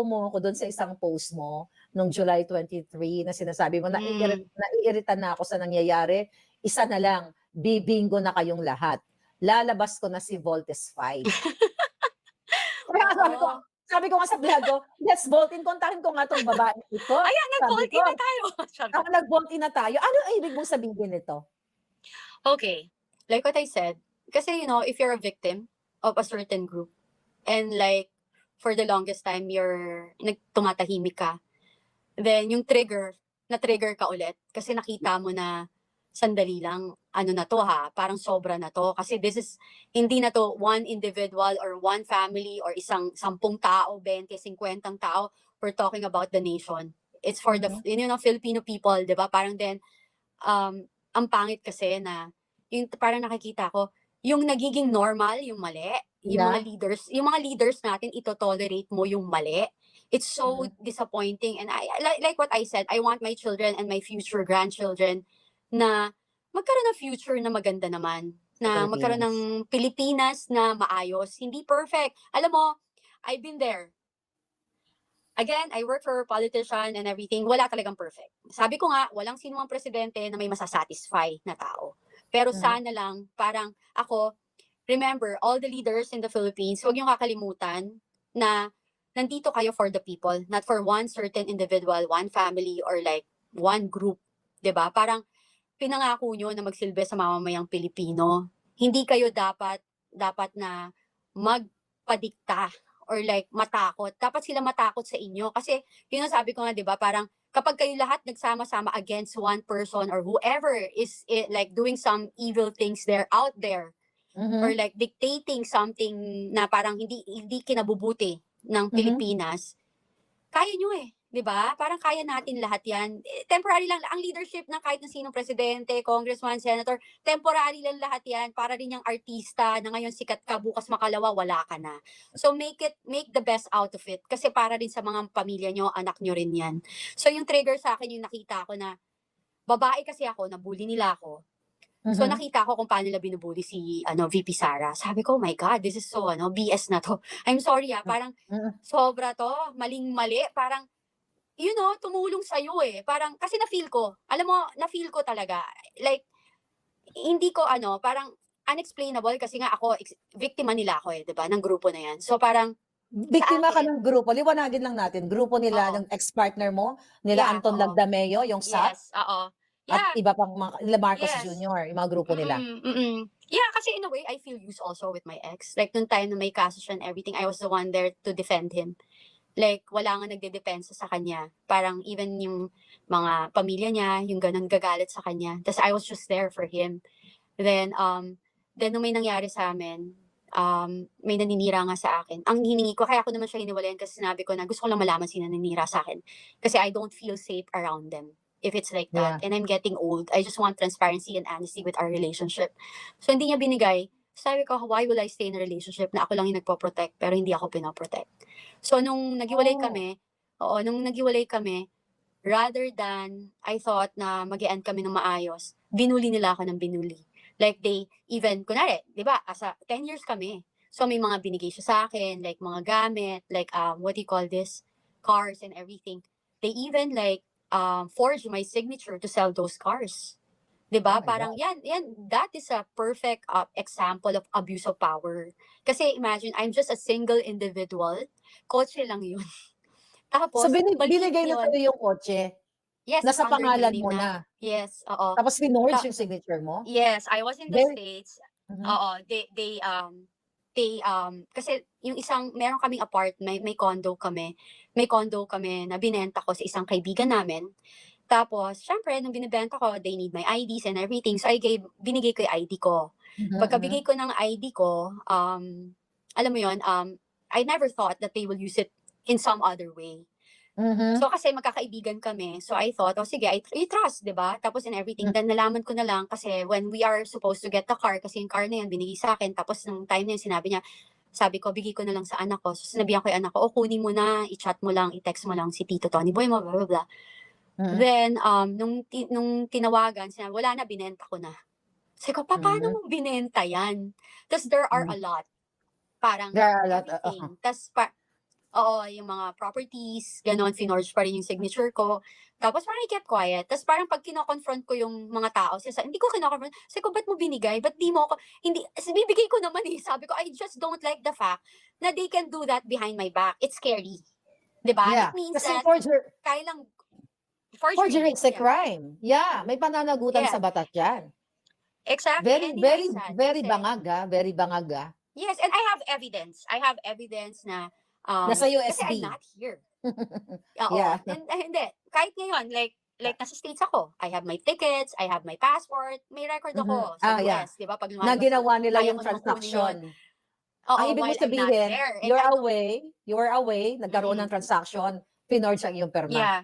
Mo ako doon sa isang post mo nung July 23 na sinasabi mo, naiirit, naiirita na ako sa nangyayari. Isa na lang, bibingo na kayong lahat. Lalabas ko na si Voltes 5. Kaya sabi ko, sabi ko nga sa vlog ko, let's vote in. Kontakin ko nga tong babae ito. Ayan, ko, in na tayo. Ako nag-vote in na tayo. Ano ang ibig mong sabihin nito? Okay. Like what I said, kasi you know, if you're a victim of a certain group and like for the longest time you're nagtumatahimik ka, then yung trigger, na-trigger ka ulit kasi nakita mo na sandali lang, ano na to ha, parang sobra na to. Kasi this is, hindi na to one individual or one family or isang sampung tao, 20, 50 tao. We're talking about the nation. It's for the, you know, Filipino people, di ba? Parang then, um, ang pangit kasi na, yung parang nakikita ko, yung nagiging normal, yung mali, yung Yeah. mga leaders, yung mga leaders natin, ito tolerate mo yung mali. It's so disappointing. And I, like, like what I said, I want my children and my future grandchildren na magkaroon ng future na maganda naman. Na magkaroon ng Pilipinas na maayos. Hindi perfect. Alam mo, I've been there. Again, I work for a politician and everything. Wala talagang perfect. Sabi ko nga, walang sinumang presidente na may masasatisfy na tao. Pero Mhm. sana lang, parang ako, remember, all the leaders in the Philippines, huwag niyong kakalimutan na nandito kayo for the people, not for one certain individual, one family, or like one group. ba Parang pinangako nyo na magsilbi sa mamamayang Pilipino. Hindi kayo dapat, dapat na magpadikta or like matakot. Dapat sila matakot sa inyo. Kasi, yun ang sabi ko nga, di ba, parang kapag kayo lahat nagsama-sama against one person or whoever is eh, like doing some evil things there out there Mhm. or like dictating something na parang hindi hindi kinabubuti ng Mhm. Pilipinas, kaya nyo eh. 'Di ba? Parang kaya natin lahat 'yan. Eh, Temporary lang ang leadership ng kahit na sinong presidente, congressman, senator, temporary lang lahat 'yan para rin yung artista na ngayon sikat ka, bukas makalawa wala ka na. So make it make the best out of it kasi para rin sa mga pamilya nyo, anak nyo rin 'yan. So yung trigger sa akin yung nakita ko na babae kasi ako, nabully nila ako. So Mhm. nakita ko kung paano nila binubuli si ano VP Sara. Sabi ko, "Oh my God, this is so ano, BS na to." I'm sorry ah, parang Mm. sobra to, maling-mali, parang you know, tumulong sa eh. Parang kasi na-feel ko. Alam mo, na-feel ko talaga. Like hindi ko ano, parang unexplainable kasi nga ako biktima nila ako eh, 'di ba, ng grupo na 'yan. So parang Biktima ka ng grupo. Liwanagin lang natin. Grupo nila, Oo. ng ex-partner mo, nila Yeah, Anton oo. Lagdameo, yung SAP, yes, oo. at Yeah, iba pang mga, nila Marcos Yes. Jr., yung mga grupo nila. Mm, mm. Yeah, kasi in a way, I feel used also with my ex. Like, nung time na may kaso siya and everything, I was the one there to defend him. Like, wala nga nagdedepensa sa kanya. Parang even yung mga pamilya niya, yung ganun gagalit sa kanya. Tapos I was just there for him. Then, um, then nung may nangyari sa amin, um, may naninira nga sa akin. Ang hiningi ko, kaya ako naman siya hiniwalayan kasi sinabi ko na gusto ko lang malaman sino naninira sa akin. Kasi I don't feel safe around them if it's like that. And I'm getting old. I just want transparency and honesty with our relationship. So hindi niya binigay. Sabi ko, why will I stay in a relationship na ako lang yung nagpo-protect pero hindi ako pinoprotect? So nung naghiwalay Oh. kami, oo, nung naghiwalay kami, rather than I thought na mag end kami ng maayos, binuli nila ako ng binuli. Like they even, kunwari, di ba, asa 10 years kami. So may mga binigay siya sa akin, like mga gamit, like um, what do you call this? Cars and everything. They even like um, forged my signature to sell those cars. 'Di ba? Parang yan, yan, that is a perfect uh, example of abuse of power. Kasi imagine, I'm just a single individual. Kotse lang yun. Tapos, So, maliit binigay na sa'yo yung kotse. Yes, Nasa pangalan mo na. Yes, oo. Tapos, pinorge yung signature mo. Yes, I was in the Very- States. Mhm. Oo, they they um they um kasi yung isang meron kaming apartment, may, may condo kami. May condo kami na binenta ko sa isang kaibigan namin. Tapos, syempre, nung binibenta ko, they need my IDs and everything. So, I gave, binigay ko yung ID ko. Mhm, Pagkabigay ko ng ID ko, um, alam mo yon um, I never thought that they will use it in some other way. mhm. So kasi magkakaibigan kami. So I thought, oh sige, I, I trust, 'di ba? Tapos in everything. Mm. Then nalaman ko na lang kasi when we are supposed to get the car, kasi yung car na yun binigay sa akin. Tapos nung time na yun, sinabi niya, sabi ko, bigay ko na lang sa anak ko. So sinabihan ko yung anak ko, oh kunin mo na, i-chat mo lang, i-text mo lang si Tito Tony Boy mo, blah, blah, blah. Mhm. Then, um, nung, ti- nung tinawagan, sinabi, wala na, binenta ko na. Sabi ko, pa, paano mo binenta yan? Tapos there are a lot. Parang There are a lot, uh, everything. Tapos, pa, Oo, yung mga properties, ganon, finorge pa rin yung signature ko. Tapos parang I kept quiet. Tapos parang pag kino-confront ko yung mga tao, sisa, hindi ko kino-confront. Sabi ko, ba't mo binigay? Ba't di mo ako, hindi, bibigay ko naman eh. Sabi ko, I just don't like the fact na they can do that behind my back. It's scary. 'Di ba? Yeah. It means Kasi that forger, kaya lang, forgery is a yeah. crime. Yeah, may pananagutan Yeah. sa batas yan. Exactly. Very, and very, sad very kasi- bangag ah. Very bangag ah. Yes, and I have evidence. I have evidence na um, Nasa kasi USB. I'm not here. Oo. Yeah. And, eh, hindi. Kahit ngayon, like, like nasa States ako. I have my tickets, I have my passport, may record ako Mhm. sa Ah, yeah. US, di ba? Pag Na lumalabas- ginawa nila yung transaction. Oo, Ang ibig mo sabihin, there. And you're I away, you were away, nagkaroon ng Mm. transaction, pinorge ang iyong perma. Yeah.